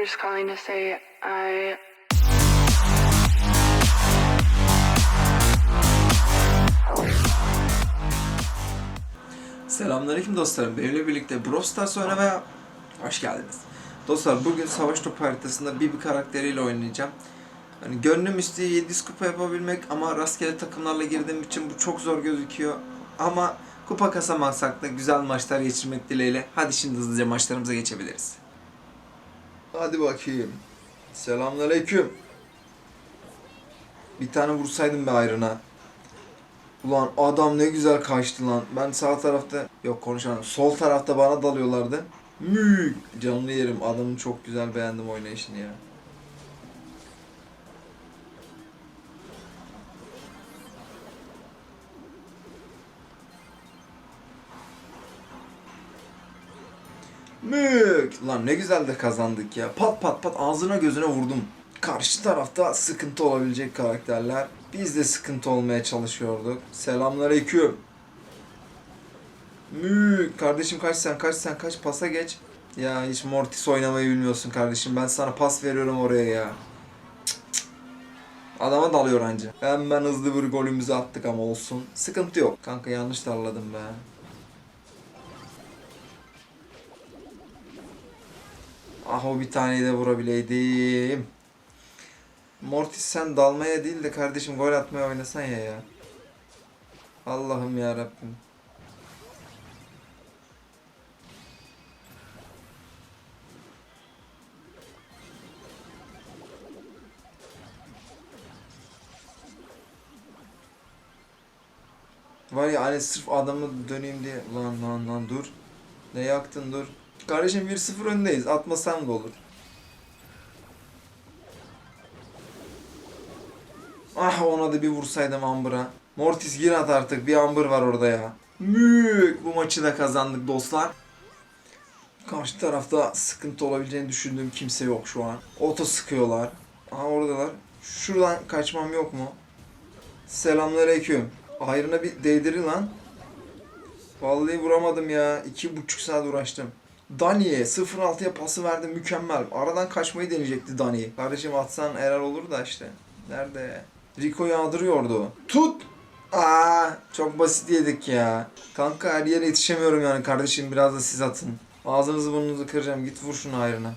I'm just calling to say I Selamünaleyküm dostlarım. Benimle birlikte Brawl Stars oynamaya hoş geldiniz. Dostlar bugün savaş topu haritasında bir bir karakteriyle oynayacağım. Hani gönlüm istiyor 700 kupa yapabilmek ama rastgele takımlarla girdiğim için bu çok zor gözüküyor. Ama kupa kasamazsak da güzel maçlar geçirmek dileğiyle. Hadi şimdi hızlıca maçlarımıza geçebiliriz. Hadi bakayım. Selamünaleyküm. Bir tane vursaydım be ayrına. Ulan adam ne güzel kaçtı lan. Ben sağ tarafta yok konuşamam. Sol tarafta bana dalıyorlardı. Mük canlı yerim. Adamı çok güzel beğendim oynayışını ya. Mük! Lan ne güzel de kazandık ya. Pat pat pat ağzına gözüne vurdum. Karşı tarafta sıkıntı olabilecek karakterler. Biz de sıkıntı olmaya çalışıyorduk. Selamünaleyküm. Mük! Kardeşim kaç sen kaç sen kaç pasa geç. Ya hiç Mortis oynamayı bilmiyorsun kardeşim. Ben sana pas veriyorum oraya ya. Adama dalıyor anca. Hemen hızlı bir golümüzü attık ama olsun. Sıkıntı yok. Kanka yanlış darladım be. Ah o bir taneyi de vurabileydim. Mortis sen dalmaya değil de kardeşim gol atmaya oynasan ya ya. Allah'ım ya Rabbim. Var ya hani sırf adamı döneyim diye lan lan lan dur. Ne yaktın dur. Kardeşim 1-0 öndeyiz. Atmasam da olur. Ah ona da bir vursaydım Amber'a. Mortis gir at artık. Bir Amber var orada ya. Mük. Bu maçı da kazandık dostlar. Karşı tarafta sıkıntı olabileceğini düşündüğüm kimse yok şu an. Oto sıkıyorlar. Aha oradalar. Şuradan kaçmam yok mu? Selamünaleyküm. Ayrına bir değdiri lan. Vallahi vuramadım ya. İki buçuk saat uğraştım. Dani'ye 0-6'ya pası verdi mükemmel. Aradan kaçmayı deneyecekti Dani. Kardeşim atsan eğer olur da işte. Nerede? Rico yağdırıyordu. Tut! Aa, çok basit yedik ya. Kanka her yere yetişemiyorum yani kardeşim biraz da siz atın. Ağzınızı burnunuzu kıracağım. Git vur şunu ayrına.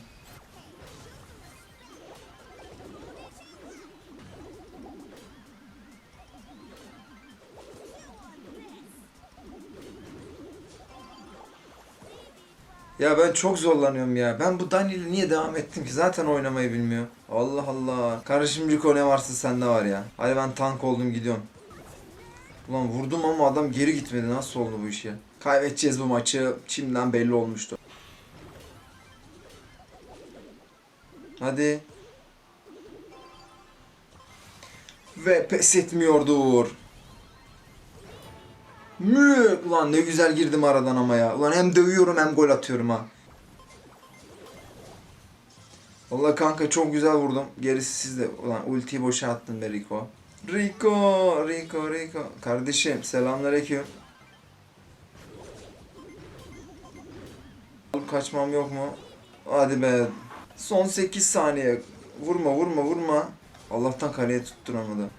Ya ben çok zorlanıyorum ya. Ben bu Daniel'e niye devam ettim ki? Zaten oynamayı bilmiyor. Allah Allah. Kardeşim Rico ne varsa sende var ya. Hadi ben tank oldum gidiyorum. Ulan vurdum ama adam geri gitmedi. Nasıl oldu bu iş ya? Kaybedeceğiz bu maçı. Şimdiden belli olmuştu. Hadi. Ve pes etmiyordur. Mü ulan ne güzel girdim aradan ama ya. Ulan hem dövüyorum hem gol atıyorum ha. Vallahi kanka çok güzel vurdum. Gerisi sizde. Ulan ultiyi boşa attın be Rico. Rico, Rico, Rico. Kardeşim selamünaleyküm. Alıp kaçmam yok mu? Hadi be. Son 8 saniye. Vurma vurma vurma. Allah'tan kaleye tutturamadı.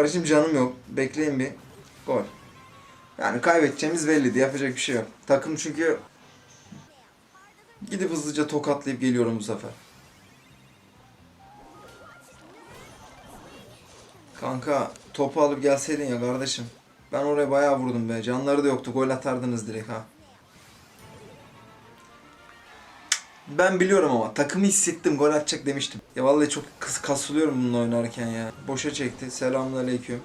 Kardeşim canım yok. Bekleyin bir. Gol. Yani kaybedeceğimiz belliydi. Yapacak bir şey yok. Takım çünkü gidip hızlıca tokatlayıp geliyorum bu sefer. Kanka topu alıp gelseydin ya kardeşim. Ben oraya bayağı vurdum be. Canları da yoktu. Gol atardınız direkt ha. Ben biliyorum ama takımı hissettim gol atacak demiştim. Ya vallahi çok kıs kasılıyorum bununla oynarken ya. Boşa çekti. Selamünaleyküm.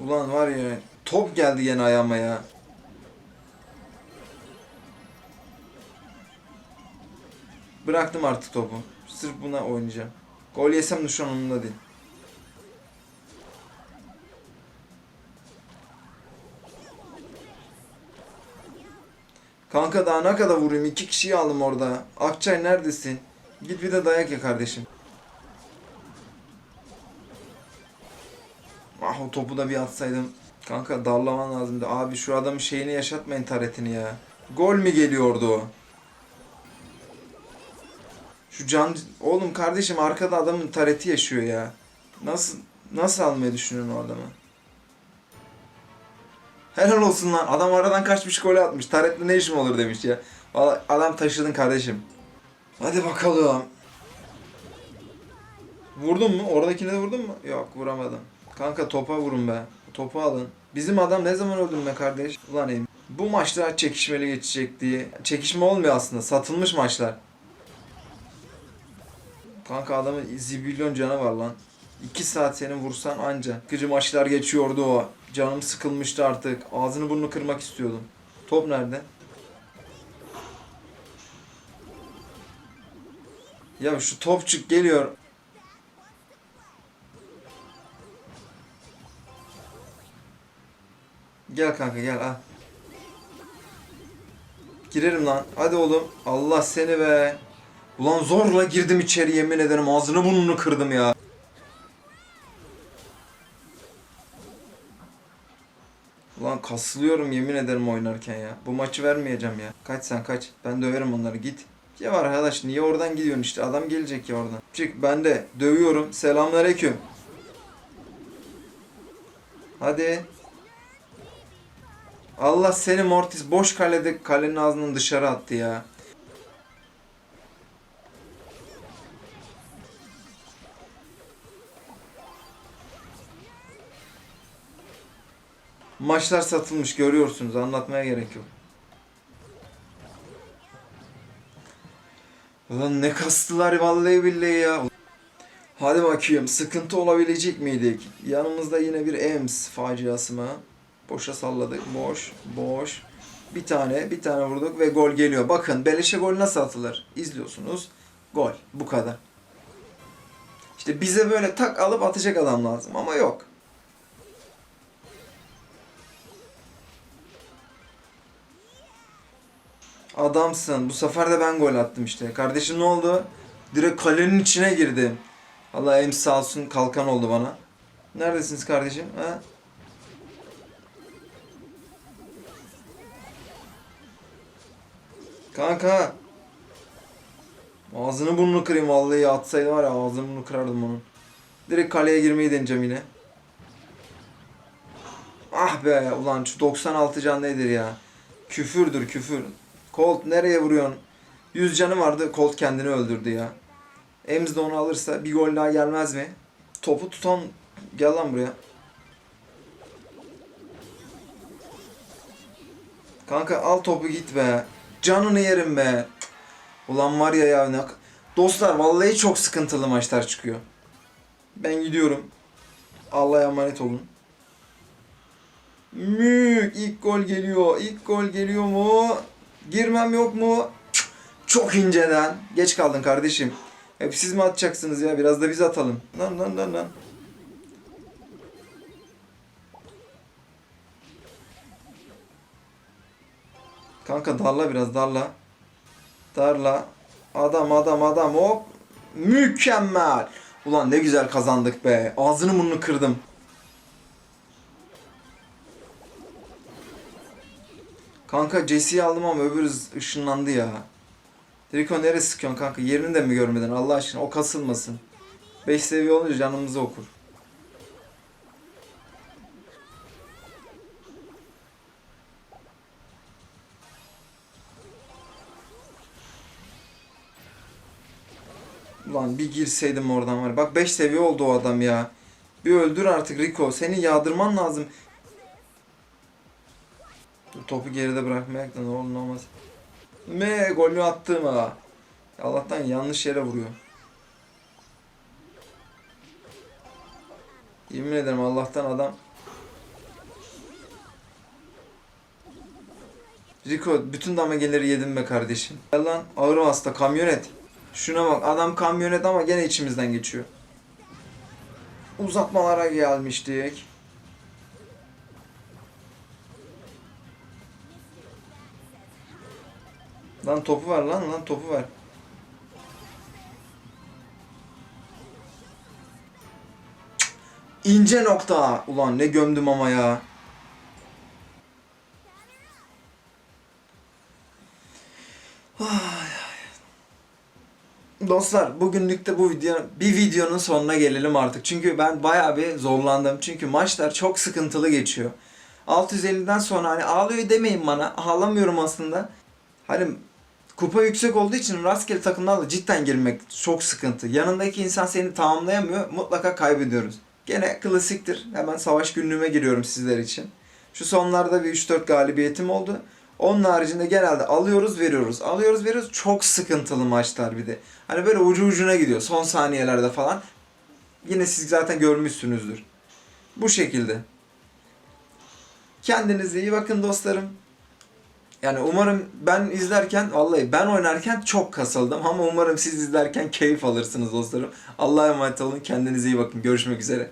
Ulan var ya top geldi gene ayağıma ya. Bıraktım artık topu. Sırf buna oynayacağım. Gol yesem de şu an onunla değil. Kanka daha ne kadar vurayım? İki kişiyi aldım orada. Akçay neredesin? Git bir de dayak ye kardeşim. Ah o topu da bir atsaydım. Kanka darlaman lazımdı. Abi şu adamın şeyini yaşatmayın taretini ya. Gol mü geliyordu? Şu can... Oğlum kardeşim arkada adamın tareti yaşıyor ya. Nasıl nasıl almayı düşünüyorsun o adamı? Helal olsun lan. Adam aradan kaçmış gol atmış. Taretle ne işim olur demiş ya. Vallahi adam taşıdın kardeşim. Hadi bakalım. Vurdun mu? Oradakine de vurdun mu? Yok vuramadım. Kanka topa vurun be. Topu alın. Bizim adam ne zaman öldün be kardeş? Ulan em. Bu maçlar çekişmeli geçecek diye. Çekişme olmuyor aslında. Satılmış maçlar. Kanka adamın zibilyon canı var lan. 2 saat seni vursan anca. Sıkıcı maçlar geçiyordu o. Canım sıkılmıştı artık. Ağzını burnunu kırmak istiyordum. Top nerede? Ya şu topçuk geliyor. Gel kanka gel al. Girerim lan. Hadi oğlum. Allah seni be. Ulan zorla girdim içeri yemin ederim. Ağzını burnunu kırdım ya. Kasılıyorum yemin ederim oynarken ya. Bu maçı vermeyeceğim ya. Kaç sen kaç. Ben döverim onları git. Ya arkadaş niye oradan gidiyorsun işte adam gelecek ya oradan. Çık ben de dövüyorum. Selamünaleyküm. Hadi. Allah seni Mortis boş kalede kalenin ağzından dışarı attı ya. Maçlar satılmış görüyorsunuz anlatmaya gerek yok. Ulan ne kastılar vallahi billahi ya. Hadi bakayım sıkıntı olabilecek miydik? Yanımızda yine bir Ems faciası mı? Boşa salladık. Boş, boş. Bir tane, bir tane vurduk ve gol geliyor. Bakın beleşe gol nasıl atılır? İzliyorsunuz. Gol. Bu kadar. İşte bize böyle tak alıp atacak adam lazım ama yok. Adamsın. Bu sefer de ben gol attım işte. Kardeşim ne oldu? Direkt kalenin içine girdim. Allah em sağ olsun kalkan oldu bana. Neredesiniz kardeşim? Ha? Kanka. Ağzını burnunu kırayım vallahi atsaydı var ya ağzını burnunu kırardım onun. Direkt kaleye girmeyi deneyeceğim yine. Ah be ulan şu 96 can nedir ya? Küfürdür küfür. Colt nereye vuruyorsun? 100 canı vardı Colt kendini öldürdü ya. Ems de onu alırsa bir gol daha gelmez mi? Topu tutan gel lan buraya. Kanka al topu git be. Canını yerim be. Ulan var ya ya. Dostlar vallahi çok sıkıntılı maçlar çıkıyor. Ben gidiyorum. Allah'a emanet olun. Mük ilk gol geliyor. İlk gol geliyor mu? Girmem yok mu? Çok inceden. Geç kaldın kardeşim. Hep siz mi atacaksınız ya? Biraz da biz atalım. Lan lan lan lan. Kanka darla biraz darla. Darla. Adam adam adam hop. Mükemmel. Ulan ne güzel kazandık be. Ağzını burnunu kırdım. Kanka Jesse'yi aldım ama öbürü ışınlandı ya. Rico nereye sıkıyorsun kanka? Yerini de mi görmeden Allah aşkına o kasılmasın. 5 seviye olunca canımızı okur. Ulan bir girseydim oradan var. Bak 5 seviye oldu o adam ya. Bir öldür artık Rico. Seni yağdırman lazım. Dur, topu geride bırakmayak da ne olur ne olmaz. Me golü attım ha. Allah'tan yanlış yere vuruyor. Yemin ederim Allah'tan adam Rico bütün damageleri yedim be kardeşim. Gel lan ağır hasta kamyonet. Şuna bak adam kamyonet ama gene içimizden geçiyor. Uzatmalara gelmiştik. Lan topu ver lan lan topu ver. İnce nokta. Ulan ne gömdüm ama ya. Dostlar bugünlük de bu video bir videonun sonuna gelelim artık. Çünkü ben bayağı bir zorlandım. Çünkü maçlar çok sıkıntılı geçiyor. 650'den sonra hani ağlıyor demeyin bana. Ağlamıyorum aslında. Hani kupa yüksek olduğu için rastgele takımlarla cidden girmek çok sıkıntı. Yanındaki insan seni tamamlayamıyor. Mutlaka kaybediyoruz. Gene klasiktir. Hemen savaş günlüğüme giriyorum sizler için. Şu sonlarda bir 3-4 galibiyetim oldu. Onun haricinde genelde alıyoruz veriyoruz. Alıyoruz veriyoruz. Çok sıkıntılı maçlar bir de. Hani böyle ucu ucuna gidiyor. Son saniyelerde falan. Yine siz zaten görmüşsünüzdür. Bu şekilde. Kendinize iyi bakın dostlarım. Yani umarım ben izlerken vallahi ben oynarken çok kasıldım ama umarım siz izlerken keyif alırsınız dostlarım. Allah'a emanet olun. Kendinize iyi bakın. Görüşmek üzere.